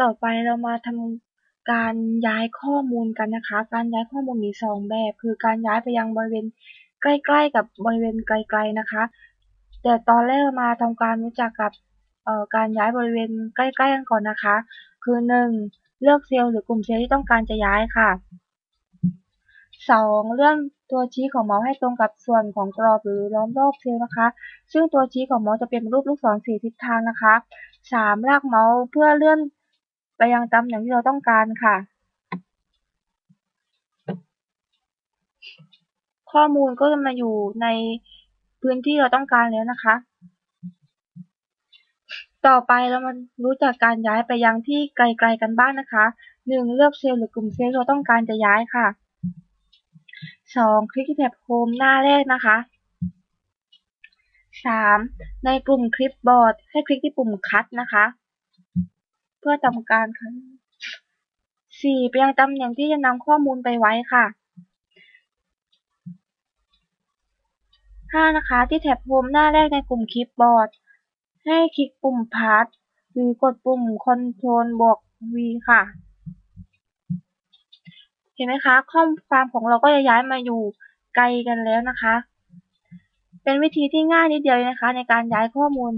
ต่อไปเรามาทำการย้ายข้อมูลกันนะคะ การย้ายข้อมูลมีสองแบบ คือการย้ายไปยังบริเวณใกล้ๆกับบริเวณไกลๆนะคะ แต่ตอนแรกมาทำการรู้จักกับการย้ายบริเวณใกล้ๆกันก่อนนะคะ คือ 1. เลือกเซลล์หรือกลุ่มเซลล์ที่ต้องการจะย้ายค่ะ 2. เลื่อนตัวชี้ของเมาส์ให้ตรงกับส่วนของกรอบหรือล้อมรอบเซลล์นะคะ ซึ่งตัวชี้ของเมาส์จะเป็นรูปลูกศรสีทิศทางนะคะ 3. ลากเมาส์เพื่อเลื่อน ไปยังตำแหน่งที่เราต้องการค่ะ ข้อมูลก็จะมาอยู่ในพื้นที่เราต้องการแล้วนะคะ ต่อไปเรามารู้จักการย้ายไปยังที่ไกลๆกันบ้างนะคะ 1. เลือกเซลล์หรือกลุ่มเซลล์เราต้องการจะย้ายค่ะ 2. คลิกที่แท็บโฮมหน้าแรกนะคะ 3. ในกลุ่มคลิปบอร์ดให้คลิกที่ปุ่มคัดนะคะ เพื่อทำการคัด 4. ไปยังตำแหน่งที่จะนำข้อมูลไปไว้ค่ะ 5. นะคะ ที่แท็บโฮมหน้าแรกในกลุ่มคลิปบอร์ด ให้คลิกปุ่มพาร์ทหรือกดปุ่มคอนโทรลบวก V ค่ะ เห็นไหมคะ ข้อความของเราก็จะย้ายมาอยู่ไกลกันแล้วนะคะ เป็นวิธีที่ง่ายนิดเดียวนะคะ ในการย้ายข้อมูล